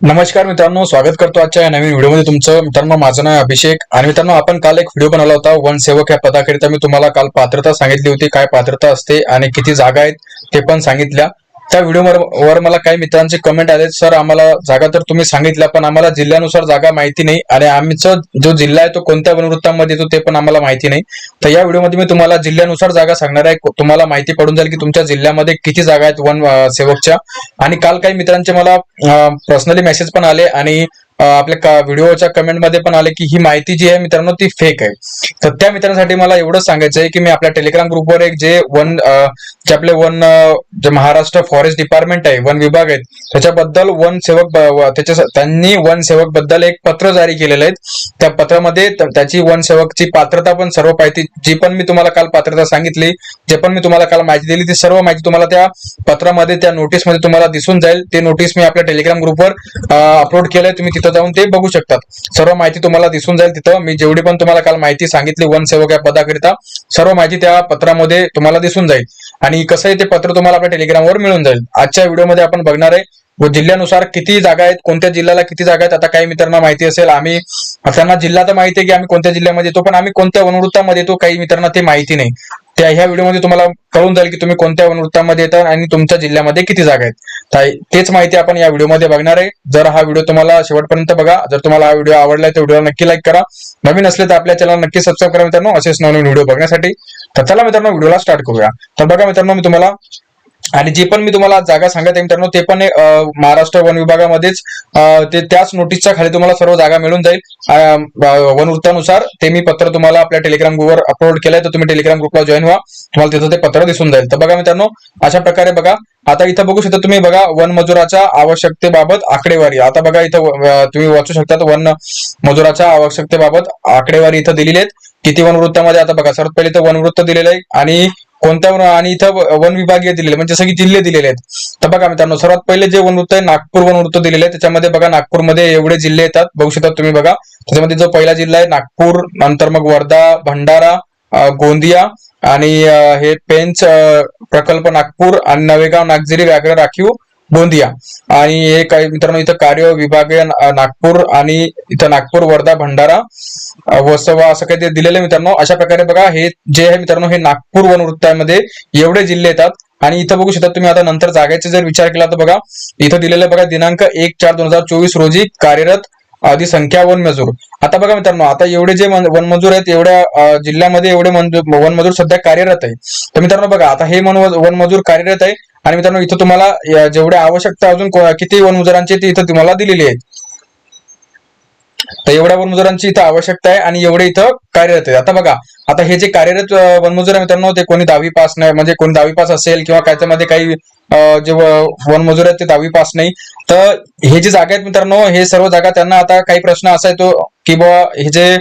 नमस्कार मित्रांनो स्वागत करतो आजच्या या नवीन व्हिडिओमध्ये तुमचं. मित्रांनो माझं नाव अभिषेक. आणि मित्रांनो आपण काल एक व्हिडिओ बनवला होता वन सेवक या पदाकरिता. मी तुम्हाला काल पात्रता सांगितली होती काय पात्रता असते आणि किती जागा आहेत ते पण सांगितल्या. त्या व्हिडिओवर वर मला काही मित्रांचे कमेंट आले सर आम्हाला जागा तर तुम्ही सांगितल्या पण आम्हाला जिल्ह्यानुसार जागा माहिती नाही. आणि आमचं जो जिल्हा आहे तो कोणत्या वनवृत्तामध्ये येतो ते पण आम्हाला माहिती नाही. तर या व्हिडिओमध्ये मी तुम्हाला जिल्ह्यानुसार जागा सांगणार आहे. तुम्हाला माहिती पडून जाईल की तुमच्या जिल्ह्यामध्ये किती जागा आहेत वन सेवकच्या. आणि काल काही मित्रांचे मला पर्सनली मेसेज पण आले. आणि आपल्या व्हिडिओच्या कमेंटमध्ये पण आले की ही माहिती जी आहे मित्रांनो ती फेक आहे. तर त्या मित्रांसाठी मला एवढंच सांगायचं आहे की मी आपल्या टेलिग्राम ग्रुपवर एक जे वन जे आपले वन जे महाराष्ट्र फॉरेस्ट डिपार्टमेंट आहे वन विभाग आहेत त्याच्याबद्दल वन सेवक त्याच्या त्यांनी वन सेवकबद्दल एक पत्र जारी केलेलं आहे. त्या पत्रामध्ये त्याची वन सेवकची पात्रता पण सर्व माहिती जी पण मी तुम्हाला काल पात्रता सांगितली जे पण मी तुम्हाला काल माहिती दिली ती सर्व माहिती तुम्हाला त्या पत्रामध्ये त्या नोटीसमध्ये तुम्हाला दिसून जाईल. ते नोटीस मी आपल्या टेलिग्राम ग्रुपवर अपलोड केलंय. तुम्ही तिथं जाऊन ते बघू शकतात. सर्व माहिती तुम्हाला दिसून जाईल तिथं. मी जेवढी पण तुम्हाला काल माहिती सांगितली वन सेवक या पदाकरिता सर्व माहिती त्या पत्रामध्ये तुम्हाला दिसून जाईल. आणि कसं आहे ते पत्र तुम्हाला आपल्या टेलिग्रामवर मिळून जाईल. आजच्या व्हिडिओमध्ये आपण बघणार आहे व जिल्ह्यानुसार किती जागा आहेत कोणत्या जिल्ह्याला किती जागा आहेत आता काही मित्रांना माहिती असेल आम्ही त्यांना जिल्हा तर माहिती आहे की आम्ही कोणत्या जिल्ह्यामध्ये येतो पण आम्ही कोणत्या वनवृत्तामध्ये येतो काही मित्रांना ते माहिती नाही. त्या ह्या व्हिडिओमध्ये तुम्हाला कळून जाईल की तुम्ही कोणत्या वनवृत्तामध्ये येतात आणि तुमच्या जिल्ह्यामध्ये किती जागा आहेत. तेच माहिती आपण या व्हिडिओमध्ये बघणार आहे. जर हा व्हिडिओ तुम्हाला शेवटपर्यंत बघा. जर तुम्हाला हा व्हिडिओ आवडला तर व्हिडिओला नक्की लाईक करा. नवीन असले तर आपल्या चॅनल नक्की सबस्क्राईब करा मित्रांनो. असेच नवीन व्हिडिओ बघण्यासाठी. तर चला मित्रांनो व्हिडिओला स्टार्ट करूया. तर बघा मित्रांनो मी तुम्हाला आणि जे पण मी तुम्हाला जागा सांगत आहे मित्रांनो ते पण महाराष्ट्र वन विभागामध्येच ते त्याच नोटीसच्या खाली तुम्हाला सर्व जागा मिळून जाईल. अं, वन वृत्तानुसार ते मी पत्र तुम्हाला आपल्या टेलिग्राम ग्रुपवर अपलोड केलंय तर तुम्ही टेलिग्राम ग्रुपला जॉईन व्हा. तुम्हाला तिथं ते पत्र दिसून जाईल. तर बघा मित्रांनो अशा प्रकारे बघा आता इथं बघू शकता तुम्ही बघा वन मजुराच्या आवश्यकतेबाबत आकडेवारी. आता बघा इथं तुम्ही वाचू शकता वन मजुराच्या आवश्यकतेबाबत आकडेवारी इथं दिलेली आहेत. किती वनवृत्तामध्ये आता बघा सर्वात पहिले तर वनवृत्त दिलेलं आहे आणि कोणत्या आणि इथं वन विभागीय दिलेले म्हणजे सगळे जिल्हे दिलेले आहेत. तर बघा मित्रांनो सर्वात पहिले जे वनवृत्त आहे नागपूर वनवृत्त दिलेले आहे त्याच्यामध्ये बघा नागपूरमध्ये एवढे जिल्हे येतात. बघू शकता तुम्ही बघा. त्याच्यामध्ये जो पहिला जिल्हा आहे नागपूर नंतर मग वर्धा भंडारा गोंदिया आणि हे पेंच प्रकल्प नागपूर आणि नवेगाव नागझिरी व्याघ्र राखीव गोंदिया. आणि हे काही मित्रांनो इथं कार्य विभागीय नागपूर आणि इथं नागपूर वर्धा भंडारा वसवा असं काही ते दिलेलं मित्रांनो. अशा प्रकारे बघा हे जे आहे मित्रांनो हे नागपूर वनवृत्तामध्ये एवढे जिल्हे येतात. आणि इथं बघू शकता तुम्ही आता नंतर जागेचा जर विचार केला तर बघा इथं दिलेलं बघा दिनांक एक चार दोन हजार चोवीस रोजी कार्यरत आधी संख्या वन मजूर. आता बघा मित्रांनो आता एवढे जे वन वनमजूर आहेत एवढ्या जिल्ह्यामध्ये एवढे वन वनमजूर सध्या कार्यरत आहे. तर मित्रांनो बघा आता हे मन वनमजूर कार्यरत आहे. आणि मित्रांनो इथं तुम्हाला जेवढ्या आवश्यकता अजून किती वनमजुरांची ती इथं तुम्हाला दिलेली आहे. तर एवढ्या वनमजुरांची इथं आवश्यकता आहे आणि एवढे इथं कार्यरत आहेत. आता बघा आता हे जे कार्यरत वनमजूर आहे मित्रांनो ते कोणी दहावी पास नाही म्हणजे कोणी दहावी पास असेल किंवा त्याच्यामध्ये काही जे वनमजूर आहेत ते दहावी पास नाही. तर हे जे जागा आहेत मित्रांनो हे सर्व जागा त्यांना आता काही प्रश्न असा येतो की बाबा हे जे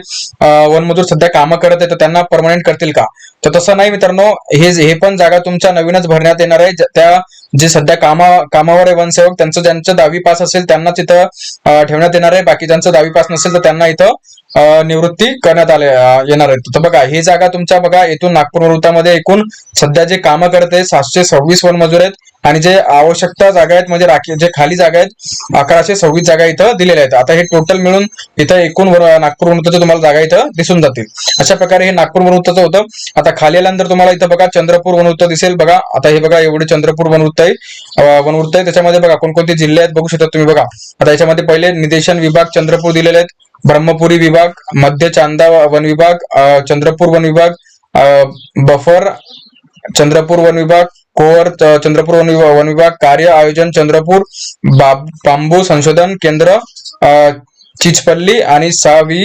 वनमजूर सध्या कामं करत आहेत तर त्यांना परमनंट करतील का? तर तसं नाही मित्रांनो हे हे पण जागा तुमच्या नवीनच भरण्यात येणार आहे. त्या जे सध्या कामा कामावर आहे वनसेवक त्यांचं ज्यांचं दहावी पास असेल त्यांना तिथं ठेवण्यात येणार आहे. बाकी ज्यांचं दहावी पास नसेल तर त्यांना इथं निवृत्ती करण्यात आले येणार आहेत. तर बघा ही जागा तुमच्या बघा येथून नागपूर वृत्तामध्ये एकूण सध्या जे कामं करत आहे सातशे सव्वीस वनमजूर आहेत. आणि जे आवश्यकता जागा आहेत म्हणजे राखी जे खाली जागा आहेत अकराशे सव्वीस जागा इथं दिलेल्या आहेत. आता हे टोटल मिळून इथं एकूण नागपूर वनवृत्ताचे तुम्हाला जागा इथं दिसून जातील. अशा प्रकारे हे नागपूर वनवृत्ताचं होतं. आता खाली आल्यानंतर तुम्हाला इथं बघा चंद्रपूर वनवृत्त दिसेल. बघा आता हे बघा एवढे चंद्रपूर वनवृत्त आहे. वनवृत्त आहे. त्याच्यामध्ये बघा कोणकोणते जिल्हे आहेत बघू शकता तुम्ही बघा. आता याच्यामध्ये पहिले निदेशन विभाग चंद्रपूर दिलेले आहेत. ब्रह्मपुरी विभाग मध्य चांदा वन विभाग चंद्रपूर वन विभाग बफर चंद्रपूर वन विभाग कोवर चंद्रपूर वन विभाग वन विभाग कार्य आयोजन चंद्रपूर बाब- बांबू संशोधन केंद्र चिचपल्ली आणि सावी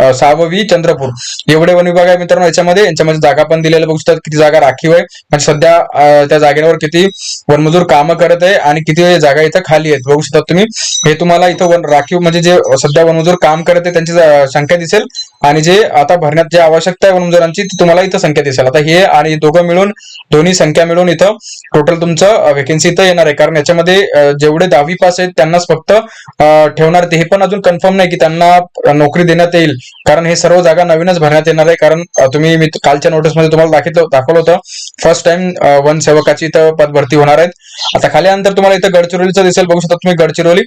सहावी चंद्रपूर. एवढे वन विभाग आहे मित्रांनो याच्यामध्ये. यांच्यामध्ये जागा पण दिलेल्या बघू शकतात किती जागा राखीव आहे म्हणजे आणि सध्या त्या जागेवर किती वनमजूर कामं करत आहे आणि किती जागा इथं खाली आहेत. बघू शकतात तुम्ही. हे तुम्हाला इथं वन राखीव म्हणजे जे सध्या वनमजूर काम करत आहे त्यांची संख्या दिसेल. आणि जे आता भरण्यात जे आवश्यकता आहे वनमजुरांची ती तुम्हाला इथं संख्या दिसेल. आता हे आणि दोघं मिळून दोन्ही संख्या मिळून इथं टोटल तुमचं वेकेन्सी इथं येणार आहे. कारण याच्यामध्ये जेवढे दहावी पास आहेत त्यांनाच फक्त ठेवणार ते हे पण अजून कन्फर्म नाही की त्यांना नोकरी देण्यात येईल. कारण हे सर्व जागा नवीनच भरण्यात येणार आहे. कारण तुम्ही मी कालच्या नोटीसमध्ये तुम्हाला दाखितलं दाखवलं होतं. फर्स्ट टाइम वन सेवकाची इथं पद भरती होणार आहेत. आता खाली नंतर तुम्हाला इथं गडचिरोलीचं दिसेल. बघू शकता तुम्ही गडचिरोली.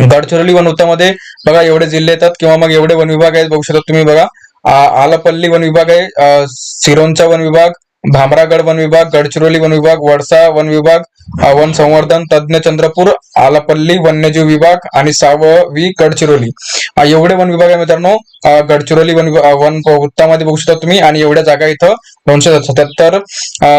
गडचिरोली वन वृत्तामध्ये बघा एवढे जिल्हे येतात किंवा मग एवढे वन विभाग आहेत. बघू शकता तुम्ही बघा. आलापल्ली आलपल्ली वन विभाग आहे. सिरोंचा वन विभाग. भामरागड वन विभाग गडचिरोली वन विभाग वडसा वन विभाग वन संवर्धन तज्ञ चंद्रपूर आलापल्ली वन्यजीव विभाग आणि साववी गडचिरोली. एवढे वन विभाग आहे मित्रांनो. गडचिरोली वन वन वृत्तामध्ये बघू शकता तुम्ही. आणि एवढ्या जागा इथं दोनशे सत्याहत्तर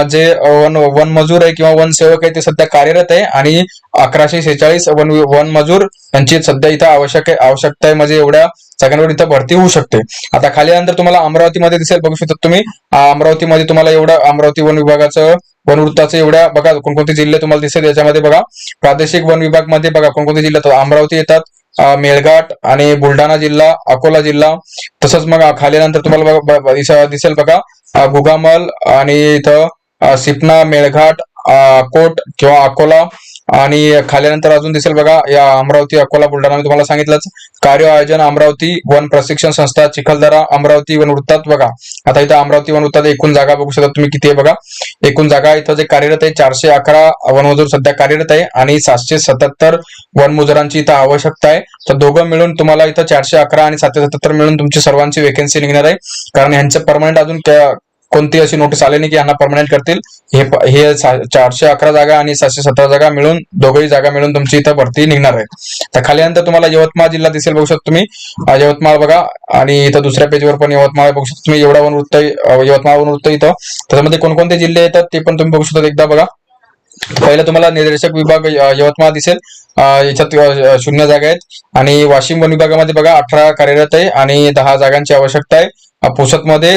जे वन वन मजूर आहे किंवा वन सेवक आहे ते सध्या कार्यरत आहे आणि अकराशे शेहेचाळीस वन वन मजूर यांची सध्या इथं आवश्यक आवश्यकता आहे म्हणजे एवढ्या सगळ्यांवर इथं भरती होऊ शकते. आता खाली नंतर तुम्हाला अमरावतीमध्ये दिसेल बघू शकता तुम्ही. अमरावतीमध्ये तुम्हाला एवढं अमरावती वन विभागाचं वन वृत्ताचं एवढ्या बघा कोणकोणते जिल्हे तुम्हाला दिसेल याच्यामध्ये बघा. प्रादेशिक वन विभागमध्ये बघा कोणकोणते जिल्हे अमरावती येतात. मेळघाट आणि बुलढाणा जिल्हा अकोला जिल्हा. तसंच मग खाली नंतर तुम्हाला बघा- दिसेल बघा. गुगामल आणि इथं सिपना मेळघाट कोट किंवा अकोला आणि खाल्यानंतर अजून दिसेल बघा या अमरावती अकोला बुलढाणा मी तुम्हाला सांगितलंच कार्य आयोजन अमरावती वन प्रशिक्षण संस्था चिखलदरा अमरावती वन वृत्तात बघा. आता इथं अमरावती वन वृत्तात एकूण जागा बघू शकता तुम्ही किती आहे बघा? एकूण जागा इथं जे कार्यरत आहे चारशे अकरा वनमजूर सध्या कार्यरत आहे आणि सातशे सत्याहत्तर वनमजुरांची इथं आवश्यकता आहे. तर दोघं मिळून तुम्हाला इथं चारशे अकरा आणि सातशे सत्याहत्तर मिळून तुमची सर्वांची वेकेन्सी निघणार आहे. कारण ह्यांचं परमनंट अजून कोणती अशी नोटीस आली नाही की यांना परमनंट करतील. हे हे चारशे अकरा जागा आणि सातशे सतरा जागा मिळून दोघही जागा मिळून तुमची इथं भरती निघणार आहे तर खाली नंतर तुम्हाला यवतमाळ जिल्हा दिसेल बघू शकता तुम्ही. यवतमाळ बघा. आणि इथं दुसऱ्या पेजवर पण यवतमाळ बघू शकता तुम्ही. एवढा वनवृत्त यवतमाळ वनवृत्त इथं. त्याच्यामध्ये कोणकोणते जिल्हे येतात ते पण तुम्ही बघू शकता एकदा बघा. पहिलं तुम्हाला निदर्शक विभाग यवतमाळ दिसेल. याच्यात शून्य जागा आहेत. आणि वाशिम वन विभागामध्ये बघा अठरा कार्यरत आहे आणि दहा जागांची आवश्यकता आहे. अ,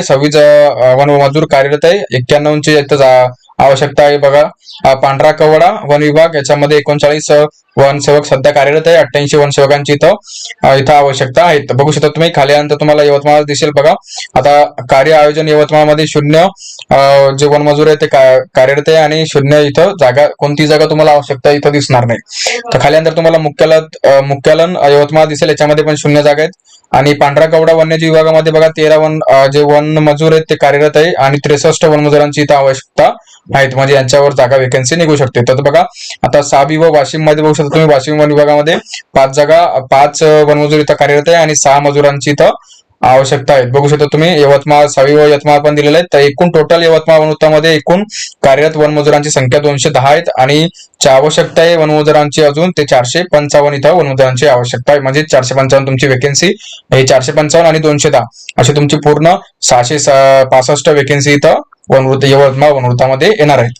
सव्वीस अ, वन मजूर कार्यरत आहे. एक्क्याण्णवची इथं आवश्यकता आहे बघा. पांढरा कवडा वन विभाग याच्यामध्ये एकोणचाळीस वनसेवक सध्या कार्यरत आहे. अठ्ठ्याऐंशी वनसेवकांची इथं इथं आवश्यकता आहे. बघू शकता तुम्ही खाली आल्यानंतर तुम्हाला यवतमाळ दिसेल बघा. आता कार्य आयोजन यवतमाळमध्ये शून्य जे वनमजूर आहे ते कार्यरत आहे आणि शून्य इथं जागा कोणती जागा तुम्हाला आवश्यकता इथं दिसणार नाही. तर खाल्यानंतर तुम्हाला मुख्यालय मुख्यालन यवतमाळ दिसेल. याच्यामध्ये पण शून्य जागा आहेत. आणि पांढरा कवडा वन्यजीव विभागामध्ये बघा तेरा वन जे वन मजूर आहेत ते कार्यरत आहे. आणि त्रेसष्ट वनमजुरांची इथं आवश्यकता आहेत म्हणजे यांच्यावर जागा वेकन्सी निघू शकते. तर बघा आता साबी व वाशिममध्ये बघू शकता तुम्ही वाशिम वन विभागामध्ये पाच जागा पाच वनमजूर इथं कार्यरत आहे आणि सहा मजुरांची इथं आवश्यकता आहेत. बघू शकता तुम्ही यवतमाळ सावी व यवतमाळ पण दिलेले आहेत तर एकूण टोटल यवतमाळ वनवृत्तामध्ये एकूण कार्यरत वनमजुरांची संख्या दोनशे दहा आहेत आणि ची आवश्यकता आहे वनमजुरांची अजून ते चारशे पंचावन्न इथं वनमजुरांची आवश्यकता आहे. म्हणजे चारशे पंचावन्न तुमची वेकेन्सी हे चारशे पंचावन्न आणि दोनशे दहा. अशी तुमची पूर्ण सहाशे पासष्ट वेकेन्सी इथं वनवृत्त यवतमाळ वनवृत्तामध्ये येणार आहेत.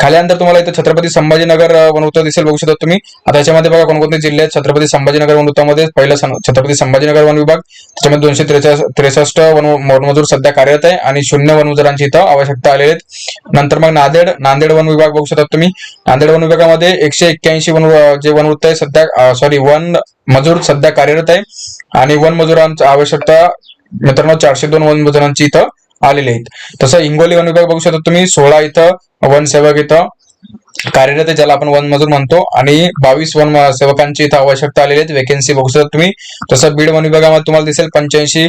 खाल्यानंतर तुम्हाला इथं छत्रपती संभाजीनगर वनवृत्त दिसेल बघू शकता तुम्ही. आता याच्यामध्ये बघा कोणकोणते जिल्हे आहेत? छत्रपती संभाजीनगर वनवृत्तामध्ये पहिलं छत्रपती संभाजीनगर वन विभाग त्याच्यामध्ये दोनशे त्रेचाळीस त्रेसष्ट वन वनमजूर सध्या कार्यरत आहे आणि शून्य वनमजुरांची इथं आवश्यकता आलेली आहेत. नंतर मग नांदेड नांदेड वन विभाग बघू शकता तुम्ही. नांदेड वन विभाग जिल्ह्यामध्ये एकशे एक्क्याऐंशी वन जे वनवृत्त आहे सध्या सॉरी वन मजूर सध्या कार्यरत आहे आणि वन मजुरांची आवश्यकता मित्रांनो चारशे दोन वन मजुरांची इथं आलेले आहेत. तसं हिंगोली वन विभाग बघू शकता तुम्ही सोळा इथं वन सेवक इथं कार्यरत आहे ज्याला आपण वन मजूर म्हणतो. आणि बावीस वन सेवकांची इथं आवश्यकता आलेली आहे. वेकेन्सी बघू शकता तुम्ही. तसं बीड वन विभागामध्ये तुम्हाला दिसेल पंच्याऐंशी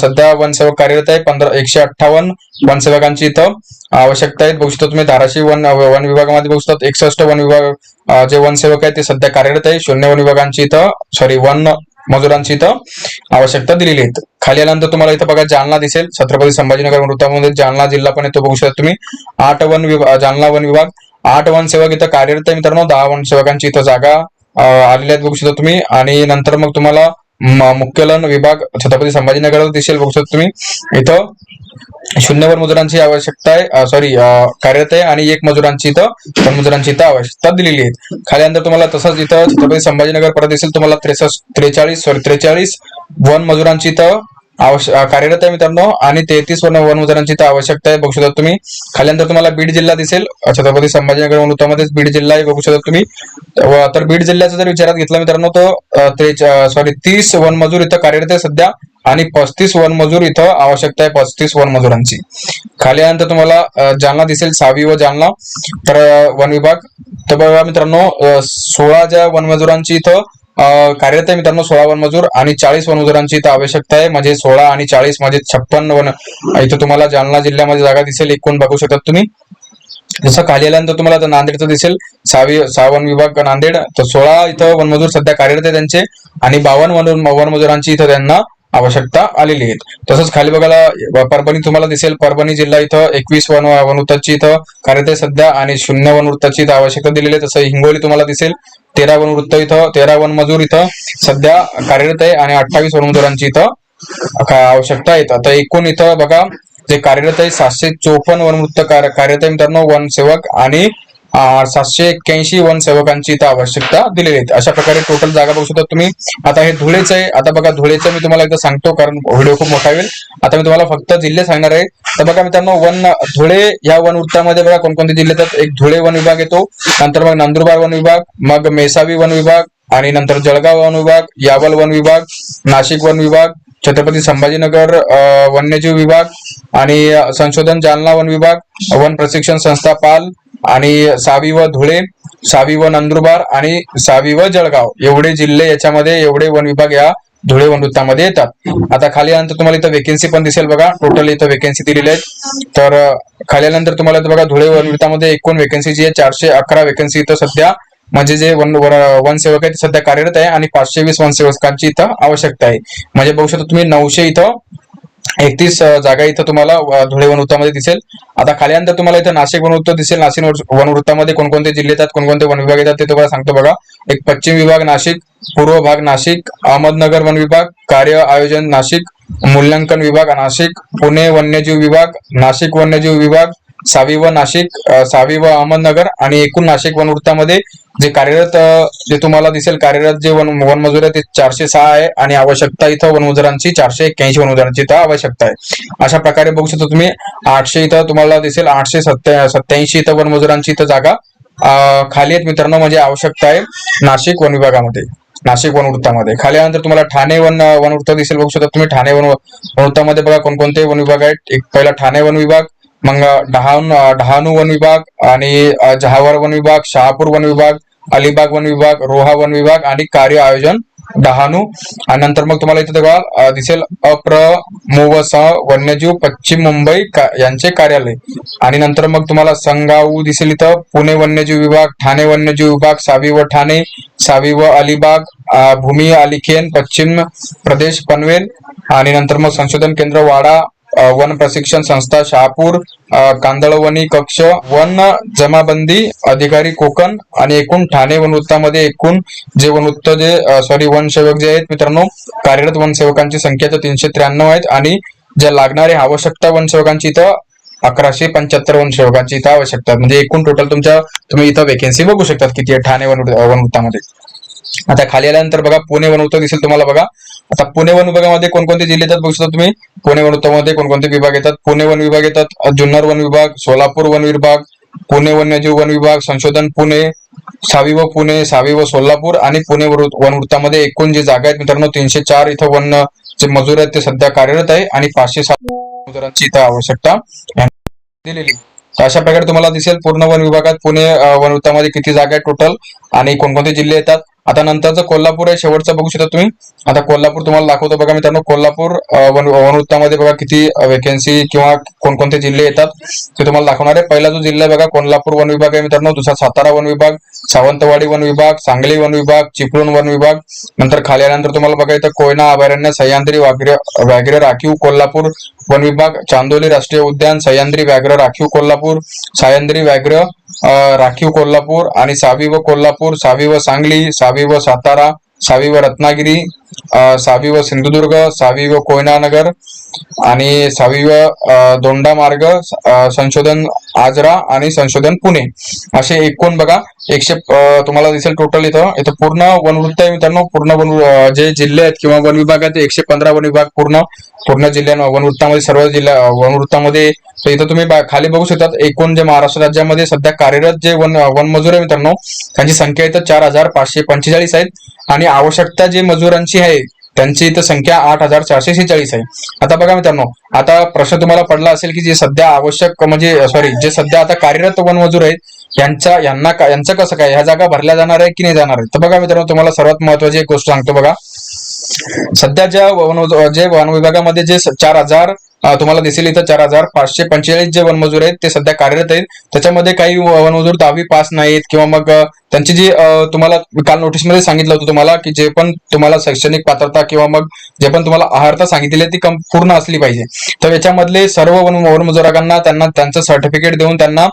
सध्या वनसेवक कार्यरत आहे. पंधरा एकशे अठ्ठावन्न वनसेवकांची इथं आवश्यकता आहेत. बघू शकता तुम्ही धाराशिव वन वन विभागामध्ये बघू शकता एकसष्ट वन विभाग जे वनसेवक आहेत ते सध्या कार्यरत आहे. शून्य वन विभागांची इथं सॉरी वन मजुरांची इथं आवश्यकता दिलेली आहेत. खाली आल्यानंतर तुम्हाला इथं बघा जालना दिसेल. छत्रपती संभाजीनगर वृत्तामध्ये जालना जिल्हा पण येतो बघू शकता तुम्ही. आठ वन विभाग जालना वन विभाग. आठ वनसेवक इथं कार्यरत आहे मित्रांनो. दहा वनसेवकांची इथं जागा आलेल्या आहेत बघू शकता तुम्ही. आणि नंतर मग तुम्हाला मुख्यलन विभाग छत्रपती संभाजीनगर दिसेल बघू शकता तुम्ही. इथं शून्य वन मजुरांची आवश्यकता आहे. सॉरी कार्यरत आहे आणि एक मजुरांची इथं मजुरांची इथं आवश्यकता दिलेली आहे. खाली तुम्हाला तसंच इथं छत्रपती संभाजीनगर परत दिसेल. तुम्हाला त्रेसष्ट त्रेचाळीस सॉरी त्रेचाळीस वन मजुरांची इथं आवश्यक कार्यरत आहे मित्रांनो. आणि तेहतीस वन वन मजुरांची इथं आवश्यकता आहे. बघू शकता तुम्ही. खाली नंतर तुम्हाला बीड जिल्हा दिसेल. छत्रपती संभाजीनगर वृत्तामध्येच बीड जिल्हा आहे. बघू शकता तुम्ही. तर बीड जिल्ह्याचा जर विचारात घेतला मित्रांनो तो सॉरी तीस वन मजूर इथं कार्यरत आहे सध्या. आणि पस्तीस वन मजूर इथं आवश्यकता आहे पस्तीस वन मजुरांची. खाली आल्यानंतर तुम्हाला जालना दिसेल. सावी व जालना. तर वन विभाग. तर बघा मित्रांनो सोळा ज्या वन मजुरांची इथं कार्यरत आहे मित्रांनो सोळा वन मजूर आणि चाळीस वनमजुरांची इथं आवश्यकता आहे. म्हणजे सोळा आणि चाळीस म्हणजे छप्पन वन. इथं तुम्हाला जालना जिल्ह्यामध्ये जागा दिसेल एकूण बघू शकतात तुम्ही. जसं खाली आल्यानंतर तुम्हाला आता नांदेडचं दिसेल. सहावी सावन विभाग नांदेड. तर सोळा इथं वनमजूर सध्या कार्यरत आहे त्यांचे. आणि बावन्न वन वनमजुरांची इथं त्यांना आवश्यकता आलेली आहे तसंच खाली बघायला परभणी तुम्हाला दिसेल परभणी जिल्हा इथं एकवीस वन वनवृत्ताची इथं कार्यरत सध्या आणि शून्य वनवृत्ताची इथं आवश्यकता दिलेली आहे. तसं हिंगोली तुम्हाला दिसेल तेरा वनवृत्त इथं तेरा वन मजूर इथं सध्या कार्यरत आहे आणि अठ्ठावीस वनमजुरांची इथं आवश्यकता आहेत. आता एकूण इथं बघा जे कार्यरत आहे सातशे चोपन्न वनवृत्त कार्य- कार्यरत आहे मित्रांनो वनसेवक आणि सातशे एक्क्याऐंशी वनसेवकांची इथं आवश्यकता दिलेली आहे. अशा प्रकारे टोटल जागा बघू शकता तुम्ही. आता हे धुळेच आहे. आता बघा धुळेचं मी तुम्हाला एकदा सांगतो कारण व्हिडिओ खूप मोठा होईल. आता मी तुम्हाला फक्त जिल्हे सांगणार आहे. तर बघा मित्रांनो वन धुळे या वन वृत्तामध्ये बघा कोणकोणते जिल्हे तर एक धुळे वन विभाग येतो नंतर मग नंदुरबार वन विभाग मग मेसावी वन विभाग आणि नंतर जळगाव वन विभाग यावल वन विभाग नाशिक वन विभाग छत्रपती संभाजीनगर वन्यजीव विभाग आणि संशोधन जालना वन विभाग वन प्रशिक्षण संस्था पाल आणि सावी व धुळे सावी व नंदुरबार आणि सावी व जळगाव. एवढे जिल्हे याच्यामध्ये एवढे वन विभाग या धुळे वनवृत्तामध्ये येतात. आता खाली आल्यानंतर तुम्हाला इथं वेकेन्सी पण दिसेल बघा. टोटल इथं वेकेन्सी दिलेली आहेत. तर खाली आल्यानंतर तुम्हाला इथं बघा धुळे वनवृत्तामध्ये एकूण वेकेन्सी जी आहे चारशे अकरा वेकेन्सी इथं सध्या. म्हणजे जे वन वनसेवक आहेत ते सध्या कार्यरत आहे आणि पाचशे वीस वनसेवकांची इथं आवश्यकता आहे. म्हणजे बघू शकता तुम्ही नऊशे इथं एकतीस जागा इथं तुम्हाला धुळे वनवृत्तामध्ये दिसेल. आता खाल्यानंतर तुम्हाला इथं नाशिक वनवृत्त दिसेल. नाशिक वनवृत्तामध्ये कोणकोणते जिल्हे येतात कोणकोणते वन विभाग येतात ते तुम्हाला सांगतो बघा. एक पश्चिम विभाग नाशिक पूर्व भाग नाशिक अहमदनगर वन विभाग कार्य आयोजन नाशिक मूल्यांकन विभाग नाशिक पुणे वन्यजीव विभाग नाशिक वन्यजीव विभाग सावी व नाशिक सावी व अहमदनगर आणि एकूण नाशिक वनवृत्तामध्ये जे कार्यरत जे तुम्हाला दिसेल कार्यरत जे वन वनमजूर आहे ते चारशे सहा आहे आणि आवश्यकता इथं वनमजुरांची चारशे एक्क्याऐंशी वनमजुरांची इथं आवश्यकता आहे. अशा प्रकारे बघू शकता तुम्ही आठशे इथं तुम्हाला दिसेल आठशे सत्या सत्याऐंशी इथं वनमजुरांची इथं जागा खाली आहेत मित्रांनो म्हणजे आवश्यकता आहे नाशिक वन विभागामध्ये नाशिक वनवृत्तामध्ये खाली आल्यानंतर तुम्हाला ठाणे वन वनवृत्त दिसेल बघू शकता तुम्ही ठाणे वन वनवृत्तामध्ये बघा कोणकोणते वन विभाग आहेत. एक पहिला ठाणे वन विभाग मग डहाणू डहाणू वन विभाग आणि जहावर वन विभाग शहापूर वन विभाग अलिबाग वन विभाग रोहा वन विभाग आणि कार्य आयोजन डहाणू. आणि नंतर मग तुम्हाला इथे बघा दिसेल अप्र मोवस वन्यजीव पश्चिम मुंबई का- यांचे कार्यालय. आणि नंतर मग तुम्हाला संगाऊ दिसेल इथं पुणे वन्यजीव विभाग ठाणे वन्यजीव विभाग सावी व ठाणे सावी व अलिबाग भूमी अलिखेन पश्चिम प्रदेश पनवेल. आणि नंतर मग संशोधन केंद्र वाडा वन प्रशिक्षण संस्था शहापूर कांदळवणी कक्ष वन जमाबंदी अधिकारी कोकण आणि एकूण ठाणे वनवृत्तामध्ये एकूण जे वनवृत्त जे सॉरी वनसेवक जे आहेत मित्रांनो कार्यरत वनसेवकांची संख्या तर तीनशे त्र्याण्णव आहेत आणि ज्या लागणारे आवश्यकता वनसेवकांची इथं अकराशे पंच्याहत्तर वनसेवकांची इथं आवश्यकता म्हणजे एकूण टोटल तुमच्या तुम्ही इथं वेकेन्सी बघू शकतात किती आहे ठाणे वन वनवृत्तामध्ये आता खाली आल्यानंतर बघा पुणे वनवृत्त दिसेल तुम्हाला बघा. आता पुणे वन विभागामध्ये कोणकोणते जिल्हे येतात? बघू शकता तुम्ही. पुणे वनवृत्तामध्ये कोणकोणते विभाग येतात? पुणे वन विभाग येतात. जुन्नर वन विभाग सोलापूर वन विभाग पुणे वन्यजीव वन विभाग संशोधन पुणे सावी व पुणे सावी व सोलापूर आणि पुणे वनवृत्त- वनवृत्तामध्ये एकूण जे जागा आहेत मित्रांनो तीनशे चार इथं वन जे मजूर आहेत ते सध्या कार्यरत आहे आणि पाचशे सात मजुरांची इथं आवश्यकता दिलेली तर अशा प्रकारे तुम्हाला दिसेल पूर्ण वन विभागात पुणे अ, वनवृत्तामध्ये किती जागा आहेत टोटल आणि कोणकोणते जिल्हे येतात? आता नंतरचं कोल्हापूर आहे शेवटचं बघू शकता तुम्ही. आता कोल्हापूर तुम्हाला दाखवतो बघा मित्रांनो कोल्हापूर वन वनवृत्तामध्ये बघा किती वेकन्सी किंवा कोणकोणते जिल्हे येतात ते तुम्हाला दाखवणार आहे. पहिला जो जिल्हा आहे बघा कोल्हापूर वन विभाग आहे मित्रांनो दुसरा सातारा वन विभाग सावंतवाडी वन विभाग सांगली वन विभाग चिपळूण वन विभाग नंतर खाली आल्यानंतर तुम्हाला बघा इथं कोयना अभयारण्य सह्याद्री व्याघ्र व्याघ्र राखीव कोल्हापूर वन विभाग चांदोली राष्ट्रीय उद्यान सह्याद्री व्याघ्र राखीव कोल्हापूर सह्याद्री व्याघ्र राखीव कोल्हापूर आणि सावी व कोल्हापूर सावी व सांगली सावी व सातारा सावी व रत्नागिरी सावी व सिंधुदुर्ग सावी व कोयनानगर आणि सावी व दोंडा मार्ग संशोधन आजरा आणि संशोधन पुणे. असे एकूण बघा एकशे तुम्हाला दिसेल टोटल इथं. इथं पूर्ण वनवृत्त आहे मित्रांनो. पूर्ण वन जे जिल्हे आहेत किंवा वन विभाग आहेत एकशे पंधरा वन विभाग पूर्ण पूर्ण जिल्ह्या वनवृत्तामध्ये सर्व जिल्हा वनवृत्तामध्ये तर इथं तुम्ही खाली बघू शकतात एकूण जे महाराष्ट्र राज्यामध्ये सध्या कार्यरत जे वन वनमजूर आहे मित्रांनो त्यांची संख्या इथं चार हजार पाचशे पंचेचाळीस आहेत आणि आवश्यकता जे मजुरांची आहे त्यांची इथं संख्या आठ हजार चारशे शेहेचाळीस आहे. आता बघा मित्रांनो आता प्रश्न तुम्हाला पडला असेल की जे सध्या आवश्यक म्हणजे सॉरी जे सध्या आता कार्यरत वनमजूर आहेत यांचा यांना का- यांचं कसं काय ह्या जागा भरल्या जाणार आहे की नाही जाणार आहे? तर बघा मित्रांनो तुम्हाला सर्वात महत्वाची एक गोष्ट सांगतो बघा. सध्या ज्या वन जे वन विभागामध्ये जे चार हजार तुम्हाला दिसेल इथं चार हजार पाचशे पंचेचाळीस जे वनमजूर आहेत ते सध्या कार्यरत आहेत. त्याच्यामध्ये काही वनमजूर दहावी पास नाहीत किंवा मग त्यांची जी तुम्हाला काल नोटीसमध्ये सांगितलं होतं तुम्हाला की जे पण तुम्हाला शैक्षणिक पात्रता किंवा मग जे पण तुम्हाला आहारता सांगितलेली ती कम पूर्ण असली पाहिजे. तर याच्यामधले सर्व वन वनमजुरांना त्यांना त्यांचं सर्टिफिकेट देऊन त्यांना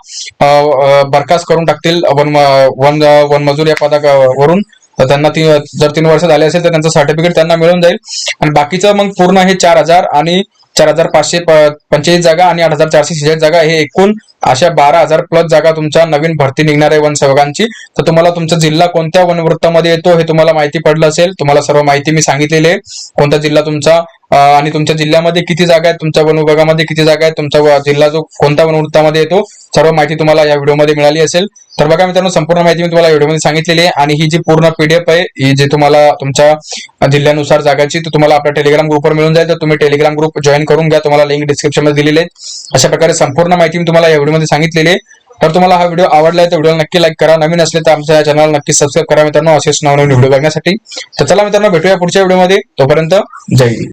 बरखास्त करून टाकतील वन वन वनमजूर या पदावरून तर त्यांना ती जर तीन वर्ष झाले असेल तर त्यांचं सर्टिफिकेट त्यांना मिळून जाईल. आणि बाकीचं मग पूर्ण हे चार हजार आणि चार हजार पाचशे पंचेचाळीस जागा आणि आठ हजार चारशे शेहेचाळीस जागा हे एकूण अशा बारा हजार प्लस जागा तुमच्या नवीन भरती निघणार आहे वनसेवकांची तर तुम्हाला तुमचा जिल्हा कोणत्या वनवृत्तामध्ये येतो हे तुम्हाला माहिती पडलं असेल. तुम्हाला सर्व माहिती मी सांगितलेली आहे. कोणता जिल्हा तुमचा आणि तुमच्या जिल्ह्यामध्ये किती जागा आहेत? तुमच्या वन विभागामध्ये किती जागा आहेत? तुमचा जिल्हा जो कोणत्या वनवृत्तामध्ये येतो? सर्व माहिती तुम्हाला या व्हिडिओमध्ये मिळाली असेल. तर बघा मित्रांनो संपूर्ण माहिती मी तुम्हाला व्हिडिओमध्ये सांगितलेली आहे. आणि ही जी पूर्ण पीडीएफ आहे ही जी तुम्हाला तुमच्या जिल्ह्यानुसार जागाची तर तुम्हाला आपल्या टेलिग्राम ग्रुपवर मिळून जाईल. तर तुम्ही टेलिग्राम ग्रुप जॉईन करून घ्या. तुम्हाला लिंक डिस्क्रिप्शनमध्ये दिलेली आहे. अशा प्रकारे संपूर्ण माहिती मी तुम्हाला या व्हिडिओमध्ये सांगितलेली आहे. तर तुम्हाला हा व्हिडिओ आवडला तर व्हिडिओला नक्की लाईक करा. नवीन असले तर आमच्या या चॅनल नक्की सबस्क्राईब करा मित्रांनो. असेच नवनवीन व्हिडिओ बघण्यासाठी. तर चला मित्रांनो भेटूया पुढच्या व्हिडिओमध्ये. तोपर्यंत जय